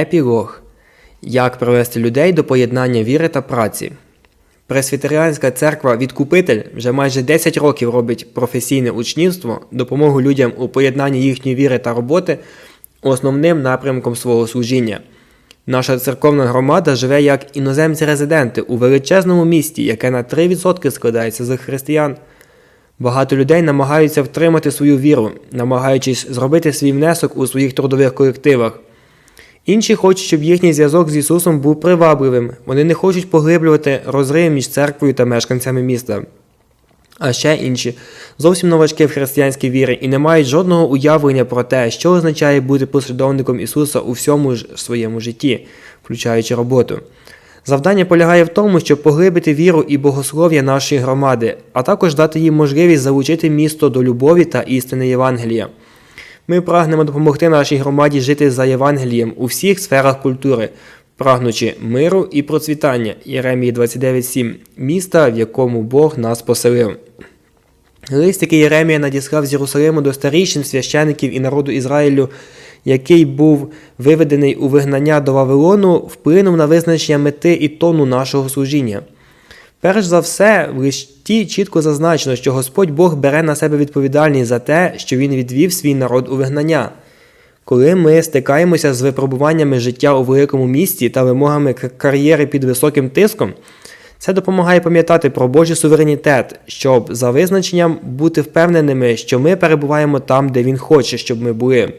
Епілог. Як привести людей до поєднання віри та праці. Пресвітеріанська церква Відкупитель вже майже 10 років робить професійне учнівство, допомогу людям у поєднанні їхньої віри та роботи основним напрямком свого служіння. Наша церковна громада живе як іноземці-резиденти у величезному місті, яке на 3% складається з християн. Багато людей намагаються втримати свою віру, намагаючись зробити свій внесок у своїх трудових колективах. Інші хочуть, щоб їхній зв'язок з Ісусом був привабливим. Вони не хочуть поглиблювати розрив між церквою та мешканцями міста. А ще інші зовсім новачки в християнській вірі і не мають жодного уявлення про те, що означає бути послідовником Ісуса у всьому ж своєму житті, включаючи роботу. Завдання полягає в тому, щоб поглибити віру і богослов'я нашої громади, а також дати їм можливість залучити місто до любові та істини Євангелія. Ми прагнемо допомогти нашій громаді жити за Євангелієм у всіх сферах культури, прагнучи миру і процвітання Єремії 29.7, міста, в якому Бог нас поселив. Лист, який Єремія надіслав з Єрусалиму до старішин священиків і народу Ізраїлю, який був виведений у вигнання до Вавилону, вплинув на визначення мети і тону нашого служіння. Перш за все, в листі чітко зазначено, що Господь Бог бере на себе відповідальність за те, що Він відвів свій народ у вигнання. Коли ми стикаємося з випробуваннями життя у великому місті та вимогами кар'єри під високим тиском, це допомагає пам'ятати про Божий суверенітет, щоб за визначенням бути впевненими, що ми перебуваємо там, де Він хоче, щоб ми були.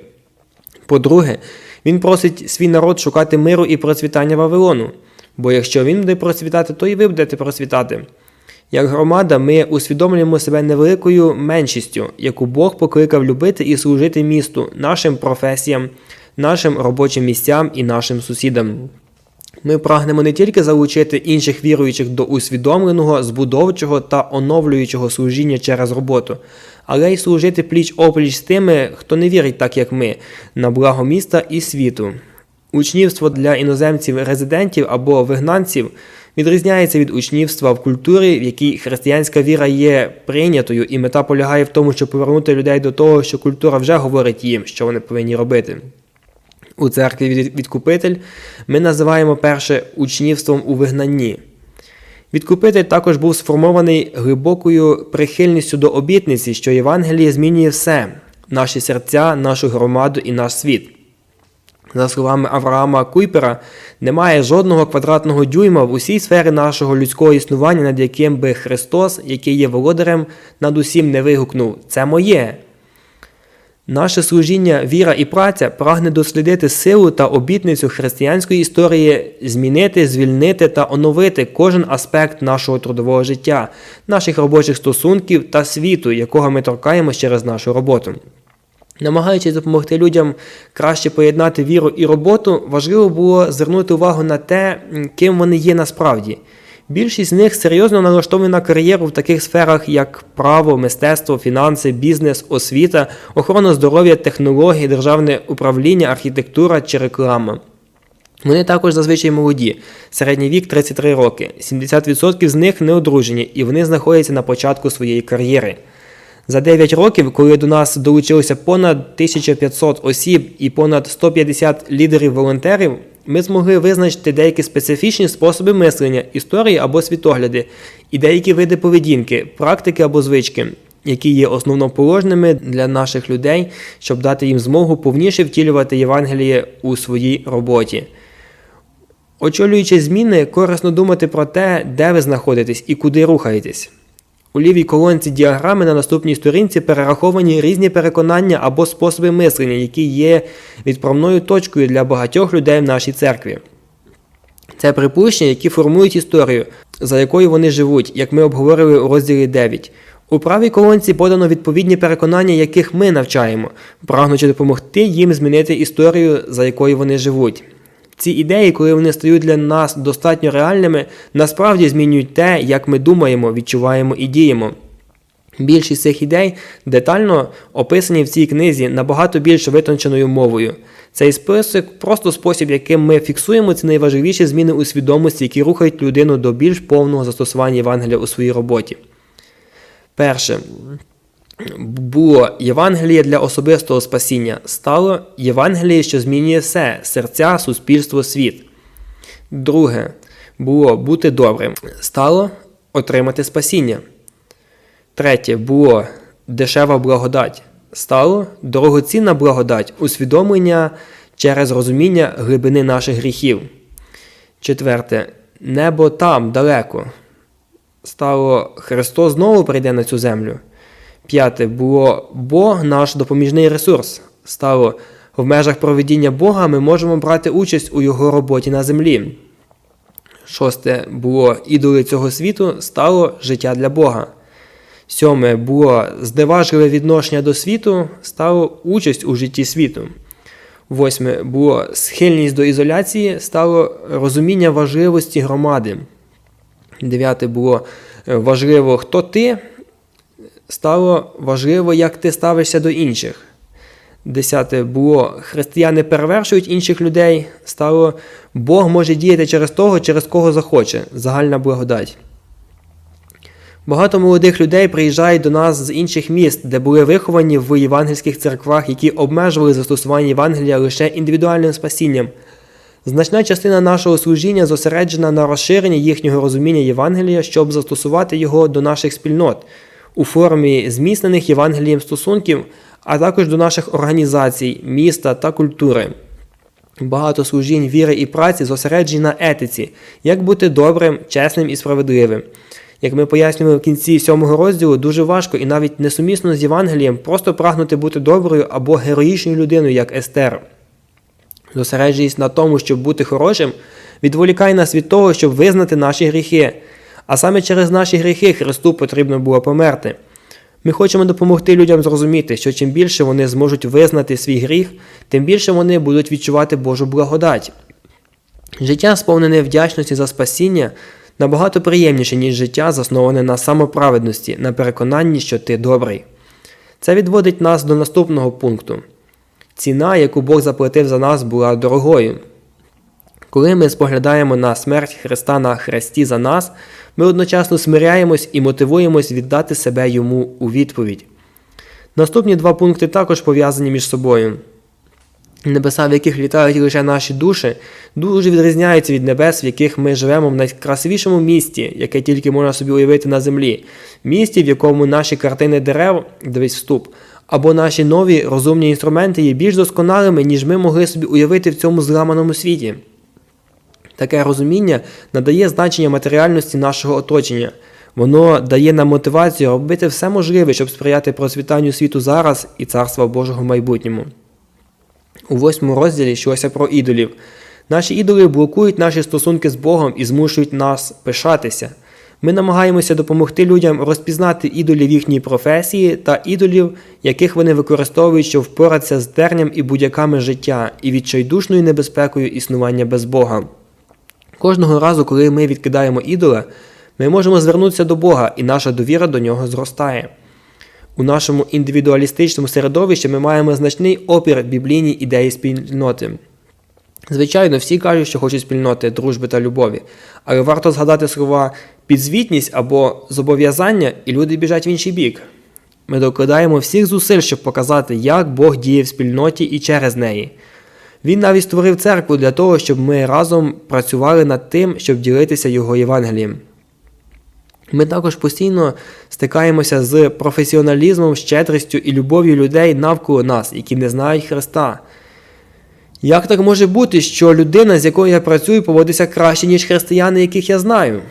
По-друге, він просить свій народ шукати миру і процвітання Вавилону. Бо якщо він буде процвітати, то і ви будете процвітати. Як громада, ми усвідомлюємо себе невеликою меншістю, яку Бог покликав любити і служити місту, нашим професіям, нашим робочим місцям і нашим сусідам. Ми прагнемо не тільки залучити інших віруючих до усвідомленого, збудовчого та оновлюючого служіння через роботу, але й служити пліч опліч з тими, хто не вірить так, як ми, на благо міста і світу. Учнівство для іноземців-резидентів або вигнанців відрізняється від учнівства в культурі, в якій християнська віра є прийнятою, і мета полягає в тому, щоб повернути людей до того, що культура вже говорить їм, що вони повинні робити. У церкві Відкупитель ми називаємо перше учнівством у вигнанні. Відкупитель також був сформований глибокою прихильністю до обітниці, що Євангеліє змінює все наші серця, нашу громаду і наш світ. За словами Авраама Куйпера, немає жодного квадратного дюйма в усій сфері нашого людського існування, над яким би Христос, який є володарем, над усім не вигукнув Це моє. Наше служіння, віра і праця прагне дослідити силу та обітницю християнської історії, змінити, звільнити та оновити кожен аспект нашого трудового життя, наших робочих стосунків та світу, якого ми торкаємось через нашу роботу. Намагаючись допомогти людям краще поєднати віру і роботу, важливо було звернути увагу на те, ким вони є насправді. Більшість з них серйозно налаштовані на кар'єру в таких сферах, як право, мистецтво, фінанси, бізнес, освіта, охорона здоров'я, технології, державне управління, архітектура чи реклама. Вони також зазвичай молоді, середній вік 33 роки, 70% з них не одружені і вони знаходяться на початку своєї кар'єри. За 9 років, коли до нас долучилося понад 1500 осіб і понад 150 лідерів-волонтерів, ми змогли визначити деякі специфічні способи мислення, історії або світогляди, і деякі види поведінки, практики або звички, які є основоположними для наших людей, щоб дати їм змогу повніше втілювати Євангеліє у своїй роботі. Очолюючи зміни, корисно думати про те, де ви знаходитесь і куди рухаєтесь. У лівій колонці діаграми на наступній сторінці перераховані різні переконання або способи мислення, які є відправною точкою для багатьох людей в нашій церкві. Це припущення, які формують історію, за якою вони живуть, як ми обговорили у розділі 9. У правій колонці подано відповідні переконання, яких ми навчаємо, прагнучи допомогти їм змінити історію, за якою вони живуть. Ці ідеї, коли вони стають для нас достатньо реальними, насправді змінюють те, як ми думаємо, відчуваємо і діємо. Більшість цих ідей детально описані в цій книзі набагато більш витонченою мовою. Цей список просто спосіб, яким ми фіксуємо ці найважливіші зміни у свідомості, які рухають людину до більш повного застосування Євангелія у своїй роботі. Перше. Було Євангеліє для особистого спасіння, стало Євангеліє, що змінює все серця, суспільство, світ. Друге було бути добрим, стало отримати спасіння. Третє було дешева благодать, стало дорогоцінна благодать, усвідомлення через розуміння глибини наших гріхів. Четверте небо там далеко. Стало Христос знову прийде на цю землю. П'яте було Бог наш допоміжний ресурс. Стало в межах проведіння Бога ми можемо брати участь у Його роботі на землі. Шосте було ідоли цього світу стало життя для Бога. Сьоме було зневажливе відношення до світу, стало участь у житті світу. Восьме було схильність до ізоляції, стало розуміння важливості громади. Дев'яте було важливо, хто ти, стало важливо, як ти ставишся до інших. Десяте було християни перевершують інших людей, стало Бог може діяти через того, через кого захоче. Загальна благодать. Багато молодих людей приїжджають до нас з інших міст, де були виховані в євангельських церквах, які обмежували застосування Євангелія лише індивідуальним спасінням. Значна частина нашого служіння зосереджена на розширенні їхнього розуміння Євангелія, щоб застосувати його до наших спільнот у формі зміцнених Євангелієм стосунків, а також до наших організацій, міста та культури. Багато служінь віри і праці зосереджені на етиці, як бути добрим, чесним і справедливим. Як ми пояснювали в кінці сьомого розділу, дуже важко і навіть несумісно з Євангелієм просто прагнути бути доброю або героїчною людиною, як Естер. Зосереджуючись на тому, щоб бути хорошим, відволікає нас від того, щоб визнати наші гріхи. А саме через наші гріхи Христу потрібно було померти. Ми хочемо допомогти людям зрозуміти, що чим більше вони зможуть визнати свій гріх, тим більше вони будуть відчувати Божу благодать. Життя, сповнене вдячності за спасіння, набагато приємніше, ніж життя, засноване на самоправедності, на переконанні, що ти добрий. Це відводить нас до наступного пункту. Ціна, яку Бог заплатив за нас, була дорогою. Коли ми споглядаємо на смерть Христа на хресті за нас, ми одночасно смиряємось і мотивуємось віддати себе йому у відповідь. Наступні два пункти також пов'язані між собою. Небеса, в яких літають лише наші душі, дуже відрізняються від небес, в яких ми живемо в найкрасивішому місті, яке тільки можна собі уявити на землі, місті, в якому наші картини дерев, дивись вступ, або наші нові розумні інструменти є більш досконалими, ніж ми могли собі уявити в цьому зламаному світі. Таке розуміння надає значення матеріальності нашого оточення. Воно дає нам мотивацію робити все можливе, щоб сприяти процвітанню світу зараз і царства Божого в майбутньому. У восьмому розділі йшлося про ідолів. Наші ідоли блокують наші стосунки з Богом і змушують нас пишатися. Ми намагаємося допомогти людям розпізнати ідолів їхньої професії та ідолів, яких вони використовують, щоб впоратися з терням і будь-яками життя і відчайдушною небезпекою існування без Бога. Кожного разу, коли ми відкидаємо ідола, ми можемо звернутися до Бога, і наша довіра до нього зростає. У нашому індивідуалістичному середовищі ми маємо значний опір біблійній ідеї спільноти. Звичайно, всі кажуть, що хочуть спільноти, дружби та любові, але варто згадати слова підзвітність або зобов'язання, і люди біжать в інший бік. Ми докладаємо всіх зусиль, щоб показати, як Бог діє в спільноті і через неї. Він навіть створив церкву для того, щоб ми разом працювали над тим, щоб ділитися його Євангелієм. Ми також постійно стикаємося з професіоналізмом, щедрістю і любов'ю людей навколо нас, які не знають Христа. Як так може бути, що людина, з якою я працюю, поводиться краще, ніж християни, яких я знаю?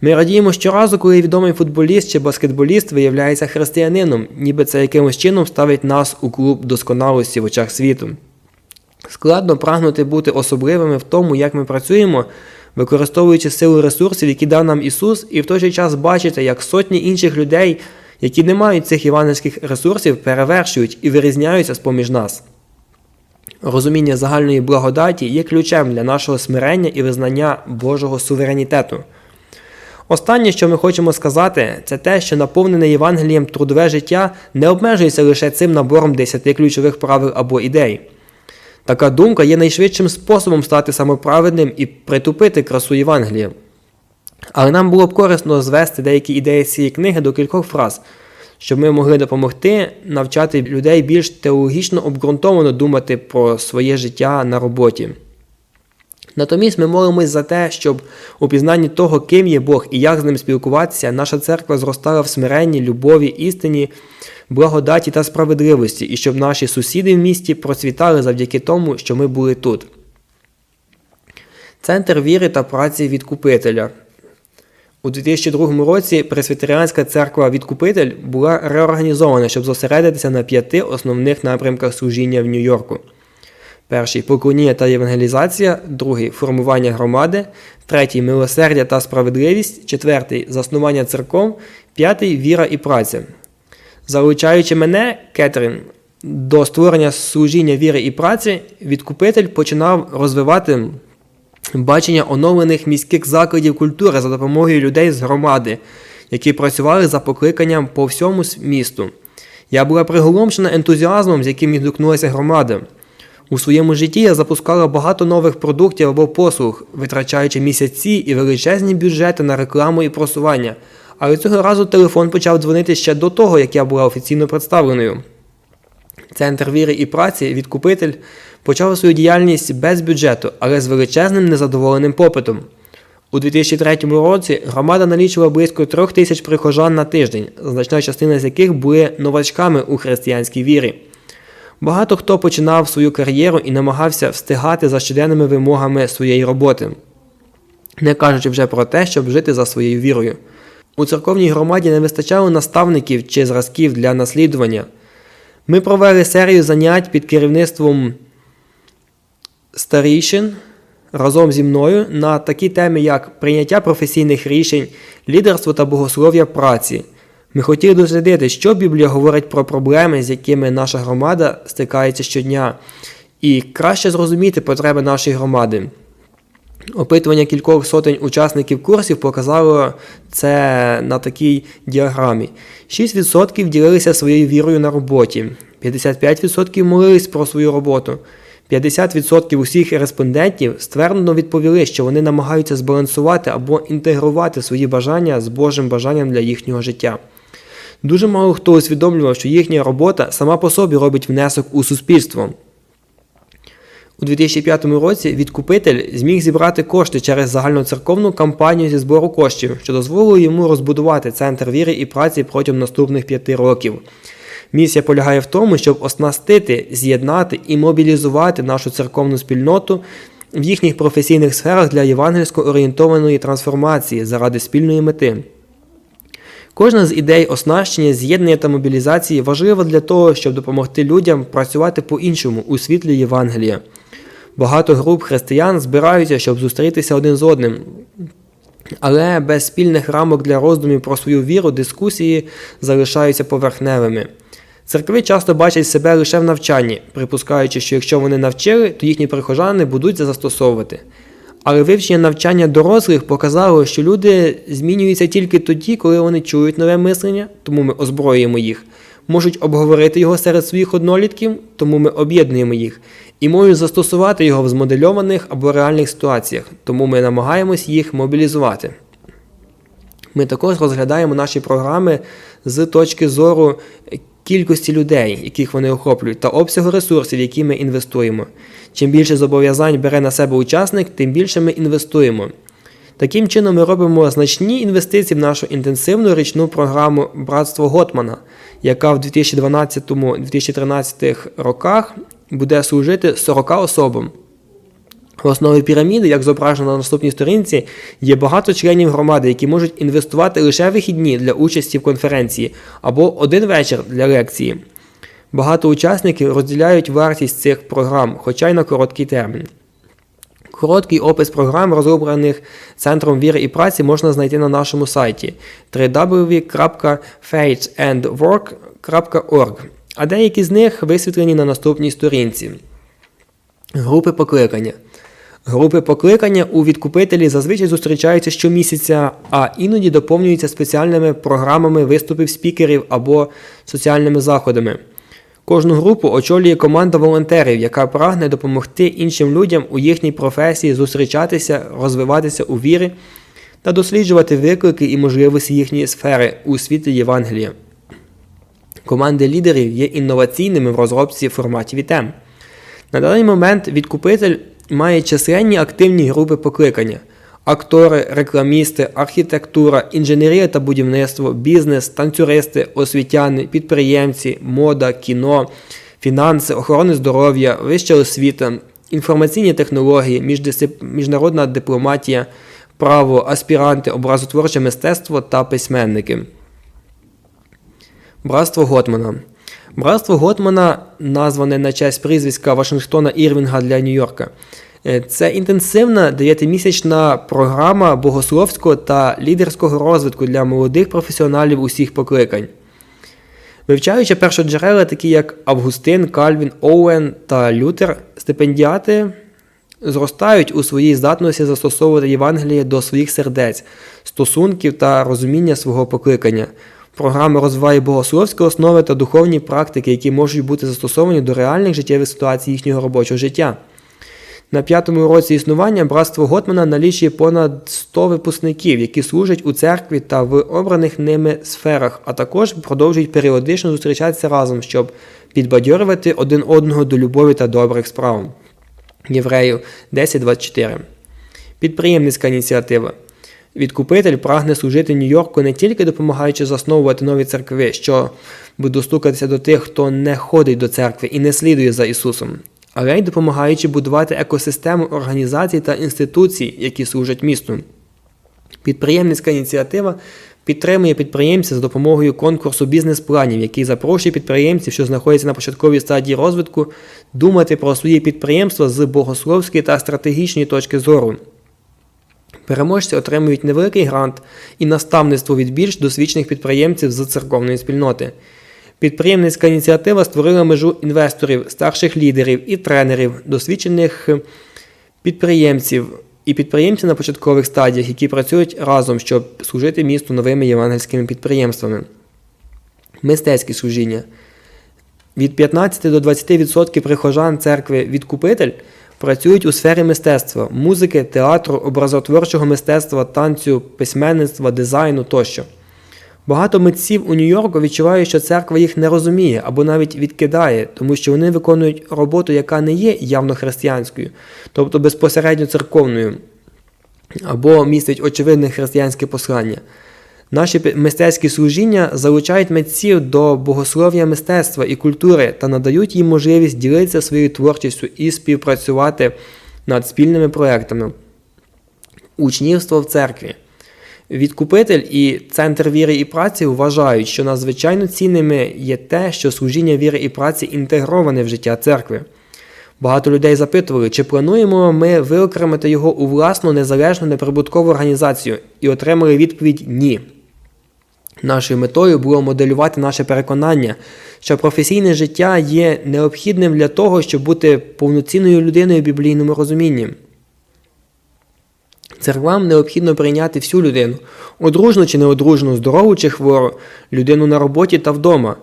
Ми радіємо щоразу, коли відомий футболіст чи баскетболіст виявляється християнином, ніби це якимось чином ставить нас у клуб досконалості в очах світу. Складно прагнути бути особливими в тому, як ми працюємо, використовуючи силу ресурсів, які дав нам Ісус, і в той же час бачити, як сотні інших людей, які не мають цих івангельських ресурсів, перевершують і вирізняються з поміж нас. Розуміння загальної благодаті є ключем для нашого смирення і визнання Божого суверенітету. Останнє, що ми хочемо сказати, це те, що наповнене Євангелієм трудове життя не обмежується лише цим набором десяти ключових правил або ідей. Така думка є найшвидшим способом стати самоправедним і притупити красу Євангелія. Але нам було б корисно звести деякі ідеї цієї книги до кількох фраз, щоб ми могли допомогти навчати людей більш теологічно обґрунтовано думати про своє життя на роботі. Натомість ми молимось за те, щоб у пізнанні того, ким є Бог і як з ним спілкуватися, наша церква зростала в смиренні, любові, істині, благодаті та справедливості, і щоб наші сусіди в місті процвітали завдяки тому, що ми були тут. Центр віри та праці відкупителя. У 2002 році Пресвітеріанська церква Відкупитель була реорганізована, щоб зосередитися на п'яти основних напрямках служіння в Нью-Йорку. Перший поклоніння та євангелізація, другий формування громади, третій милосердя та справедливість, четвертий заснування церков, п'ятий віра і праця. Залучаючи мене, Кетрін, до створення служіння віри і праці, відкупитель починав розвивати бачення оновлених міських закладів культури за допомогою людей з громади, які працювали за покликанням по всьому місту. Я була приголомшена ентузіазмом, з яким відгукнулася громада. У своєму житті я запускала багато нових продуктів або послуг, витрачаючи місяці і величезні бюджети на рекламу і просування. Але цього разу телефон почав дзвонити ще до того, як я була офіційно представленою. Центр віри і праці, відкупитель, почав свою діяльність без бюджету, але з величезним незадоволеним попитом. У 2003 році громада налічувала близько трьох тисяч прихожан на тиждень, значна частина з яких були новачками у християнській вірі. Багато хто починав свою кар'єру і намагався встигати за щоденними вимогами своєї роботи, не кажучи вже про те, щоб жити за своєю вірою. У церковній громаді не вистачало наставників чи зразків для наслідування. Ми провели серію занять під керівництвом старішин разом зі мною на такі теми, як прийняття професійних рішень, лідерство та богослов'я праці. Ми хотіли дослідити, що Біблія говорить про проблеми, з якими наша громада стикається щодня, і краще зрозуміти потреби нашої громади. Опитування кількох сотень учасників курсів показало це на такій діаграмі. 6% ділилися своєю вірою на роботі, 55% молились про свою роботу. 50% усіх респондентів ствердно відповіли, що вони намагаються збалансувати або інтегрувати свої бажання з Божим бажанням для їхнього життя. Дуже мало хто усвідомлював, що їхня робота сама по собі робить внесок у суспільство. У 2005 році відкупитель зміг зібрати кошти через загальноцерковну кампанію зі збору коштів, що дозволило йому розбудувати центр віри і праці протягом наступних п'яти років. Місія полягає в тому, щоб оснастити, з'єднати і мобілізувати нашу церковну спільноту в їхніх професійних сферах для євангельсько орієнтованої трансформації заради спільної мети. Кожна з ідей оснащення, з'єднання та мобілізації важлива для того, щоб допомогти людям працювати по-іншому у світлі Євангелія. Багато груп християн збираються, щоб зустрітися один з одним. Але без спільних рамок для роздумів про свою віру дискусії залишаються поверхневими. Церкви часто бачать себе лише в навчанні, припускаючи, що якщо вони навчили, то їхні прихожани будуть застосовувати. Але вивчення навчання дорослих показало, що люди змінюються тільки тоді, коли вони чують нове мислення, тому ми озброюємо їх, можуть обговорити його серед своїх однолітків, тому ми об'єднуємо їх, і можуть застосувати його в змоделюваних або реальних ситуаціях, тому ми намагаємось їх мобілізувати. Ми також розглядаємо наші програми з точки зору кількості людей, яких вони охоплюють, та обсягу ресурсів, які ми інвестуємо. Чим більше зобов'язань бере на себе учасник, тим більше ми інвестуємо. Таким чином, ми робимо значні інвестиції в нашу інтенсивну річну програму Братство Готмана, яка в 2012-2013 роках буде служити 40 особам. В основі піраміди, як зображено на наступній сторінці, є багато членів громади, які можуть інвестувати лише вихідні для участі в конференції або один вечір для лекції. Багато учасників розділяють вартість цих програм, хоча й на короткий термін. Короткий опис програм, розроблених Центром віри і праці, можна знайти на нашому сайті www.faithandwork.org, а деякі з них висвітлені на наступній сторінці. Групи покликання. Групи покликання у відкупителі зазвичай зустрічаються щомісяця, а іноді доповнюються спеціальними програмами виступів спікерів або соціальними заходами. Кожну групу очолює команда волонтерів, яка прагне допомогти іншим людям у їхній професії зустрічатися, розвиватися у вірі та досліджувати виклики і можливості їхньої сфери у світі Євангелія. Команди лідерів є інноваційними в розробці форматів і тем. На даний момент відкупитель має численні активні групи покликання: актори, рекламісти, архітектура, інженерія та будівництво, бізнес, танцюристи, освітяни, підприємці, мода, кіно, фінанси, охорони здоров'я, вища освіта, інформаційні технології, міждисцип... міжнародна дипломатія, право, аспіранти, образотворче мистецтво та письменники. Братство Готмана. Братство Готмана назване на честь прізвиська Вашингтона Ірвінга для Нью-Йорка. Е, Це інтенсивна дев'ятимісячна програма богословського та лідерського розвитку для молодих професіоналів усіх покликань. Вивчаючи першоджерела, такі як Августин, Кальвін, Оуен та Лютер, стипендіати зростають у своїй здатності застосовувати Євангеліє до своїх сердець, стосунків та розуміння свого покликання. Програма розвиває богословські основи та духовні практики, які можуть бути застосовані до реальних життєвих ситуацій їхнього робочого життя. На п'ятому році існування братство Готмана налічує понад 100 випускників, які служать у церкві та в обраних ними сферах, а також продовжують періодично зустрічатися разом, щоб підбадьорювати один одного до любові та добрих справ. Євреїв 10.24. Підприємницька ініціатива. Відкупитель прагне служити Нью-Йорку не тільки допомагаючи засновувати нові церкви, що достукатися до тих, хто не ходить до церкви і не слідує за Ісусом, але й допомагаючи будувати екосистему організацій та інституцій, які служать місту. Підприємницька ініціатива підтримує підприємців за допомогою конкурсу бізнес-планів, який запрошує підприємців, що знаходяться на початковій стадії розвитку, думати про свої підприємства з богословської та стратегічної точки зору. Переможці отримують невеликий грант і наставництво від більш досвідчених підприємців з церковної спільноти. Підприємницька ініціатива створила межу інвесторів, старших лідерів і тренерів, досвідчених підприємців і підприємців на початкових стадіях, які працюють разом, щоб служити місту новими євангельськими підприємствами. Мистецькі служіння. Від 15 до 20% прихожан церкви Відкупитель працюють у сфері мистецтва, музики, театру, образотворчого мистецтва, танцю, письменництва, дизайну тощо. Багато митців у Нью-Йорку відчувають, що церква їх не розуміє або навіть відкидає, тому що вони виконують роботу, яка не є явно християнською, тобто безпосередньо церковною, або містить очевидне християнське послання. Наші мистецькі служіння залучають митців до богослов'я мистецтва і культури та надають їм можливість ділитися своєю творчістю і співпрацювати над спільними проектами. Учнівство в церкві. Відкупитель і Центр віри і праці вважають, що надзвичайно цінними є те, що служіння віри і праці інтегроване в життя церкви. Багато людей запитували, чи плануємо ми виокремити його у власну незалежну неприбуткову організацію, і отримали відповідь ні. Нашою метою було моделювати наше переконання, що професійне життя є необхідним для того, щоб бути повноцінною людиною в біблійному розумінні. Церквам необхідно прийняти всю людину, одружну чи неодружну, здорову чи хвору, людину на роботі та вдома.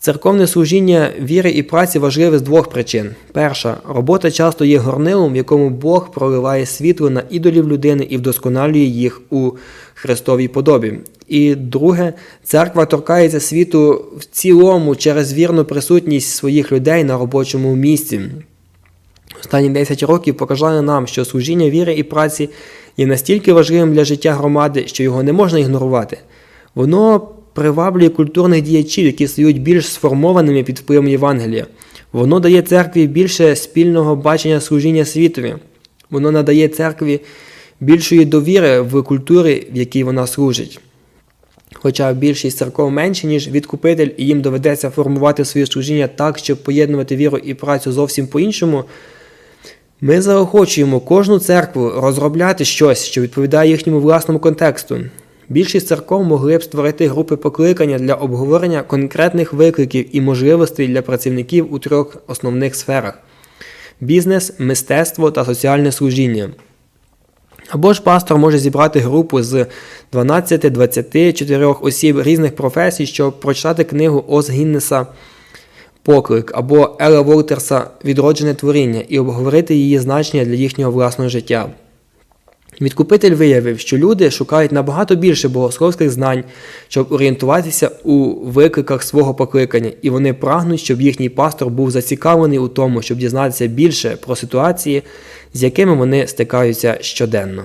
Церковне служіння віри і праці важливе з двох причин. Перша, робота часто є горнилом, в якому Бог проливає світло на ідолів людини і вдосконалює їх у Христовій подобі. І друге, церква торкається світу в цілому через вірну присутність своїх людей на робочому місці. Останні 10 років показали нам, що служіння віри і праці є настільки важливим для життя громади, що його не можна ігнорувати. Воно приваблює культурних діячів, які стають більш сформованими під впливом Євангелія. Воно дає церкві більше спільного бачення служіння світові. Воно надає церкві більшої довіри в культурі, в якій вона служить. Хоча більшість церков менше, ніж відкупитель, і їм доведеться формувати своє служіння так, щоб поєднувати віру і працю зовсім по-іншому. Ми заохочуємо кожну церкву розробляти щось, що відповідає їхньому власному контексту. Більшість церков могли б створити групи покликання для обговорення конкретних викликів і можливостей для працівників у трьох основних сферах: бізнес, мистецтво та соціальне служіння. Або ж пастор може зібрати групу з 12-24 осіб різних професій, щоб прочитати книгу Ос Гіннеса Поклик або Ела Волтерса Відроджене творіння і обговорити її значення для їхнього власного життя. Відкупитель виявив, що люди шукають набагато більше богословських знань, щоб орієнтуватися у викликах свого покликання, і вони прагнуть, щоб їхній пастор був зацікавлений у тому, щоб дізнатися більше про ситуації, з якими вони стикаються щоденно.